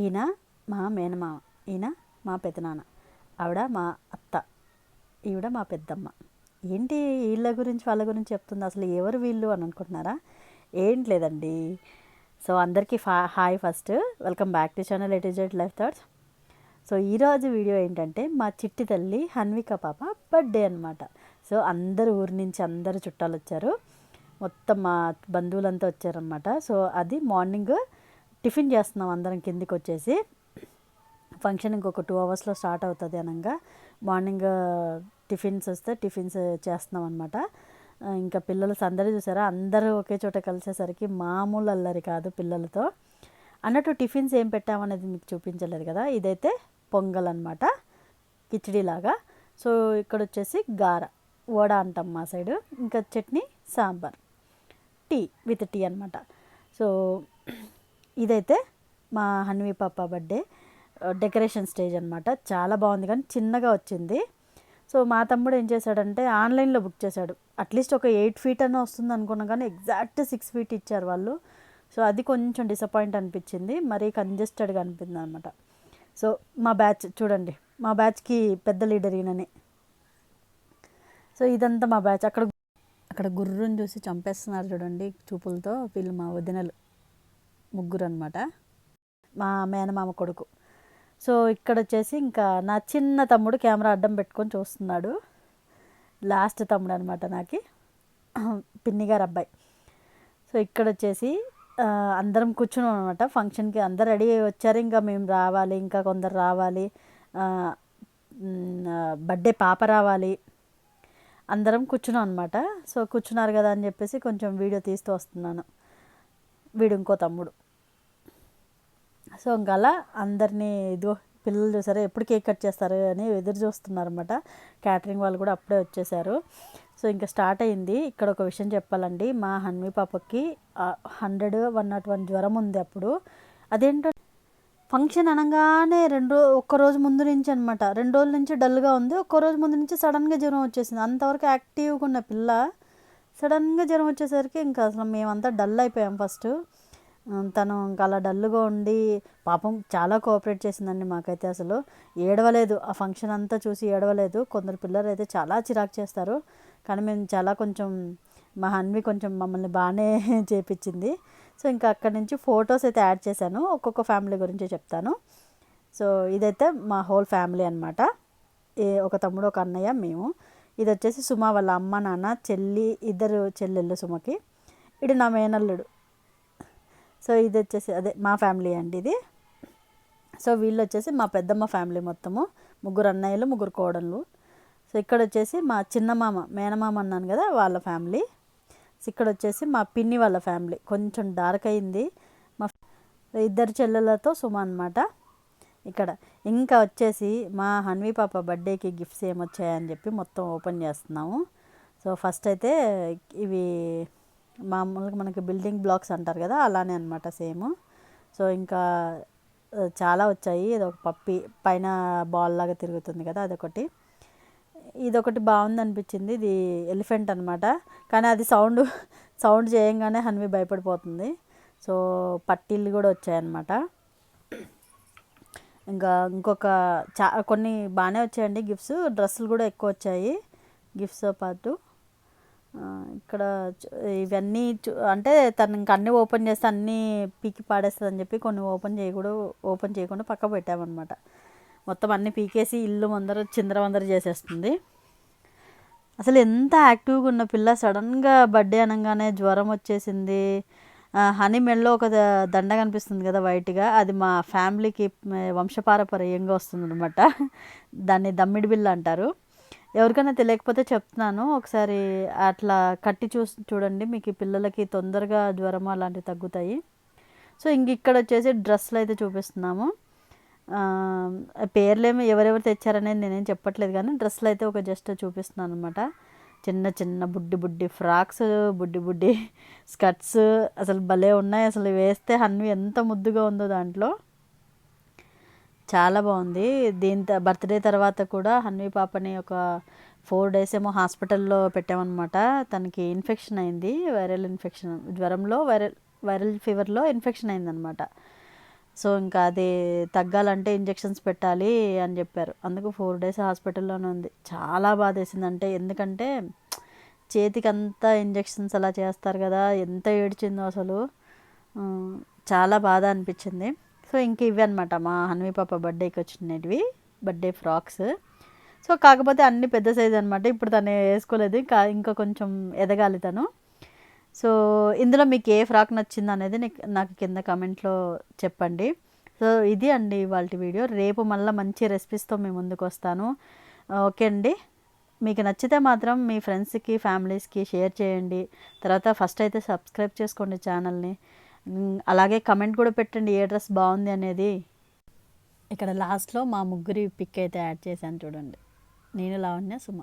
ఈయన మా మేనమామ ఈయన మా పెదనాన్న ఆవిడ మా అత్త ఈవిడ మా పెద్దమ్మ. ఏంటి వీళ్ళ గురించి వాళ్ళ గురించి చెప్తుంది? అసలు ఎవరు వీళ్ళు అని అనుకుంటున్నారా? ఏంటి లేదండి. సో అందరికీ ఫా hi first. Welcome back to channel ATZ life thoughts so ఈరోజు వీడియో ఏంటంటే మా చిట్టి తల్లి హన్విక పాప బర్త్డే అనమాట సో అందరు ఊరి నుంచి అందరు చుట్టాలు వచ్చారు. మొత్తం మా బంధువులంతా వచ్చారనమాట సో అది మార్నింగ్ టిఫిన్ చేస్తున్నాం అందరం కిందికి వచ్చేసి ఫంక్షన్ ఇంకొక టూ అవర్స్లో స్టార్ట్ అవుతుంది అనగా. మార్నింగ్ టిఫిన్స్ వస్తే టిఫిన్స్ చేస్తున్నాం అనమాట ఇంకా పిల్లలు సందడి చూసారా? అందరూ ఒకే చోట కలిసేసరికి మామూలు అల్లరి కాదు పిల్లలతో. అన్నట్టు టిఫిన్స్ ఏం పెట్టామనేది మీకు చూపించలేదు కదా? ఇదైతే పొంగల్ అనమాట కిచడీలాగా. సో ఇక్కడ వచ్చేసి గార వడ అంటాం మా సైడు. ఇంకా chutney sambar. Tea with tea అనమాట సో ఇదైతే మా హన్వి పాప బర్త్డే డెకరేషన్ స్టేజ్ అనమాట చాలా బాగుంది కానీ చిన్నగా వచ్చింది. సో మా తమ్ముడు ఏం చేశాడంటే ఆన్లైన్లో బుక్ చేశాడు. అట్లీస్ట్ ఒక ఎయిట్ ఫీట్ అన్న వస్తుంది అనుకున్నా కానీ ఎగ్జాక్ట్ సిక్స్ ఫీట్ ఇచ్చారు వాళ్ళు. సో అది కొంచెం డిసప్పాయింట్ అనిపించింది. మరీ కంజెస్టెడ్గా అనిపించింది అనమాట సో మా బ్యాచ్ చూడండి. మా బ్యాచ్కి పెద్ద లీడర్ ఈయనని. సో ఇదంతా మా బ్యాచ్ అక్కడ అక్కడ గుర్రుని చూసి చంపేస్తున్నారు చూడండి చూపులతో. వీళ్ళు మా వదినలు. ముగ్గురు అనమాట మా మేనమామ కొడుకు. సో ఇక్కడ వచ్చేసి ఇంకా నా చిన్న తమ్ముడు కెమెరా అడ్డం పెట్టుకొని చూస్తున్నాడు. లాస్ట్ తమ్ముడు అనమాట నాకు పిన్నిగారు అబ్బాయి. సో ఇక్కడ వచ్చేసి అందరం కూర్చున్నాం అనమాట ఫంక్షన్కి అందరు రెడీ వచ్చారు. ఇంకా మేము రావాలి ఇంకా కొందరు రావాలి. బర్త్డే పాప రావాలి. అందరం కూర్చున్నాం అనమాట సో కూర్చున్నారు కదా అని చెప్పేసి కొంచెం వీడియో తీస్తూ వస్తున్నాను. వీడు ఇంకో తమ్ముడు. సో ఇంకా అలా అందరినీ ఇదిగో పిల్లలు చూసారు ఎప్పుడు కేక్ కట్ చేస్తారు అని ఎదురు చూస్తున్నారు అనమాట క్యాటరింగ్ వాళ్ళు కూడా అప్పుడే వచ్చేసారు. సో ఇంకా స్టార్ట్ అయింది. ఇక్కడ ఒక విషయం చెప్పాలండి. మా హన్వి పాపకి హండ్రెడ్ వన్ నాట్ వన్ జ్వరం ఉంది అప్పుడు. అదేంటో ఫంక్షన్ అనగానే రెండు ఒక్క రోజు ముందు నుంచి అనమాట రెండు రోజుల నుంచి డల్గా ఉంది. ఒక్క రోజు ముందు నుంచి సడన్గా జ్వరం వచ్చేసింది. అంతవరకు యాక్టివ్గా ఉన్న పిల్ల సడన్గా జ్వరం వచ్చేసరికి ఇంకా అసలు మేమంతా డల్ అయిపోయాం ఫస్ట్. తను ఇంకా అలా డల్గా ఉండి పాపం చాలా కోఆపరేట్ చేసిందండి మాకైతే అసలు. ఏడవలేదు ఆ ఫంక్షన్ అంతా చూసి ఏడవలేదు. కొందరు పిల్లలు అయితే చాలా చిరాకు చేస్తారు. కానీ మేము చాలా కొంచెం మా హన్వి కొంచెం మమ్మల్ని బాగానే చేపించింది. సో ఇంకా అక్కడి నుంచి ఫొటోస్ అయితే యాడ్ చేశాను. ఒక్కొక్క ఫ్యామిలీ గురించి చెప్తాను. సో ఇదైతే మా హోల్ ఫ్యామిలీ అనమాట ఏ ఒక తమ్ముడు ఒక అన్నయ్య మేము. ఇది వచ్చేసి సుమ వాళ్ళ అమ్మ నాన్న చెల్లి ఇద్దరు చెల్లెళ్ళు సుమకి. ఇది నా మేనల్లుడు. సో ఇది వచ్చేసి అదే మా ఫ్యామిలీ అండి ఇది. సో వీళ్ళు వచ్చేసి మా పెద్దమ్మ ఫ్యామిలీ మొత్తము. ముగ్గురు అన్నయ్యలు ముగ్గురు కోడళ్ళు. సో ఇక్కడ వచ్చేసి మా చిన్నమామ మేనమామ అన్నాను కదా వాళ్ళ ఫ్యామిలీ. సో ఇక్కడ వచ్చేసి మా పిన్ని వాళ్ళ ఫ్యామిలీ. కొంచెం డార్క్ అయింది. మా ఇద్దరు చెల్లెలతో సుమ అనమాట ఇక్కడ ఇంకా వచ్చేసి మా హన్వి పాప బర్త్డేకి గిఫ్ట్స్ ఏమొచ్చాయని చెప్పి మొత్తం ఓపెన్ చేస్తున్నాము. సో ఫస్ట్ అయితే ఇవి మామూలుగా మనకి బిల్డింగ్ బ్లాక్స్ అంటారు కదా అలానే అనమాట సేమ్ సో ఇంకా చాలా వచ్చాయి. ఇది ఒక పప్పి పైన బాల్ లాగా తిరుగుతుంది కదా అదొకటి. ఇదొకటి బాగుంది అనిపించింది. ఇది ఎలిఫెంట్ అనమాట కానీ అది సౌండ్ సౌండ్ చేయంగానే హన్వి భయపడిపోతుంది. సో పట్టీలు కూడా వచ్చాయన్నమాట. ఇంకా ఇంకొక చా కొన్ని బాగానే వచ్చాయండి గిఫ్ట్స్. డ్రెస్సులు కూడా ఎక్కువ వచ్చాయి. గిఫ్ట్స్తో పాటు. ఇక్కడ ఇవన్నీ అంటే తను ఇంక అన్నీ ఓపెన్ చేస్తే అన్నీ పీకి పాడేస్తుంది అని చెప్పి కొన్ని ఓపెన్ చేయకూడదు ఓపెన్ చేయకుండా పక్క పెట్టామన్నమాట. మొత్తం అన్నీ పీకేసి ఇల్లు ముందర చిందరవందర చేసేస్తుంది. అసలు ఎంత యాక్టివ్గా ఉన్న పిల్ల సడన్గా బర్త్డే అనగానే జ్వరం వచ్చేసింది. హనీ మెడలో ఒక దండ కనిపిస్తుంది కదా వైట్గా అది మా ఫ్యామిలీకి వంశపారపర్యంగా వస్తుంది అనమాట దాన్ని దమ్మిడి బిల్ల అంటారు. ఎవరికైనా తెలియకపోతే చెప్తున్నాను. ఒకసారి అట్లా కట్టి చూ చూడండి. మీకు పిల్లలకి తొందరగా జ్వరం అలాంటివి తగ్గుతాయి. సో ఇంక ఇక్కడ వచ్చేసి డ్రెస్సులు అయితే చూపిస్తున్నాము. పేర్లేమి పేర్లేమో ఎవరెవరు తెచ్చారనేది నేనేం చెప్పట్లేదు కానీ డ్రెస్సులు అయితే ఒక జస్ట్ చూపిస్తున్నాను అనమాట చిన్న చిన్న బుడ్డి బుడ్డి ఫ్రాక్స్ బుడ్డి బుడ్డి స్కర్ట్స్ అసలు భలే ఉన్నాయి. అసలు వేస్తే హన్వి ఎంత ముద్దుగా ఉందో దాంట్లో. చాలా బాగుంది. దీని బర్త్డే తర్వాత కూడా హన్వి పాపని ఒక ఫోర్ డేస్ ఏమో హాస్పిటల్లో పెట్టామన్నమాట. తనకి ఇన్ఫెక్షన్ అయింది వైరల్ ఇన్ఫెక్షన్. జ్వరంలో వైరల్ వైరల్ ఫీవర్లో ఇన్ఫెక్షన్ అయిందనమాట సో ఇంకా అది తగ్గాలంటే ఇంజెక్షన్స్ పెట్టాలి అని చెప్పారు. అందుకు ఫోర్ డేస్ హాస్పిటల్లోనే ఉంది. చాలా బాధ వేసిందంటే ఎందుకంటే చేతికి అంతా ఇంజెక్షన్స్ అలా చేస్తారు కదా ఎంత ఏడ్చిందో అసలు. చాలా బాధ అనిపించింది. సో ఇంక ఇవి అనమాట మా హన్వి పాప బర్త్డేకి వచ్చినవి బర్త్డే ఫ్రాక్స్. సో కాకపోతే అన్ని పెద్ద సైజ్ అనమాట ఇప్పుడు తను వేసుకోలేదు. ఇంకా ఇంకా కొంచెం ఎదగాలి తను. సో ఇందులో మీకు ఏ ఫ్రాక్ నచ్చింది అనేది నాకు కింద కమెంట్లో చెప్పండి. సో ఇది అండి ఇవాళ వీడియో. రేపు మళ్ళీ మంచి రెసిపీస్తో మీ ముందుకు వస్తాను. ఓకే అండి. మీకు నచ్చితే మాత్రం మీ ఫ్రెండ్స్కి ఫ్యామిలీస్కి షేర్ చేయండి. తర్వాత ఫస్ట్ అయితే సబ్స్క్రైబ్ చేసుకోండి ఛానల్ని. అలాగే కమెంట్ కూడా పెట్టండి ఏ డ్రెస్ బాగుంది అనేది. ఇక్కడ లాస్ట్లో మా ముగ్గురి పిక్ అయితే యాడ్ చేశాను చూడండి. నేను లావణ్య సుమ.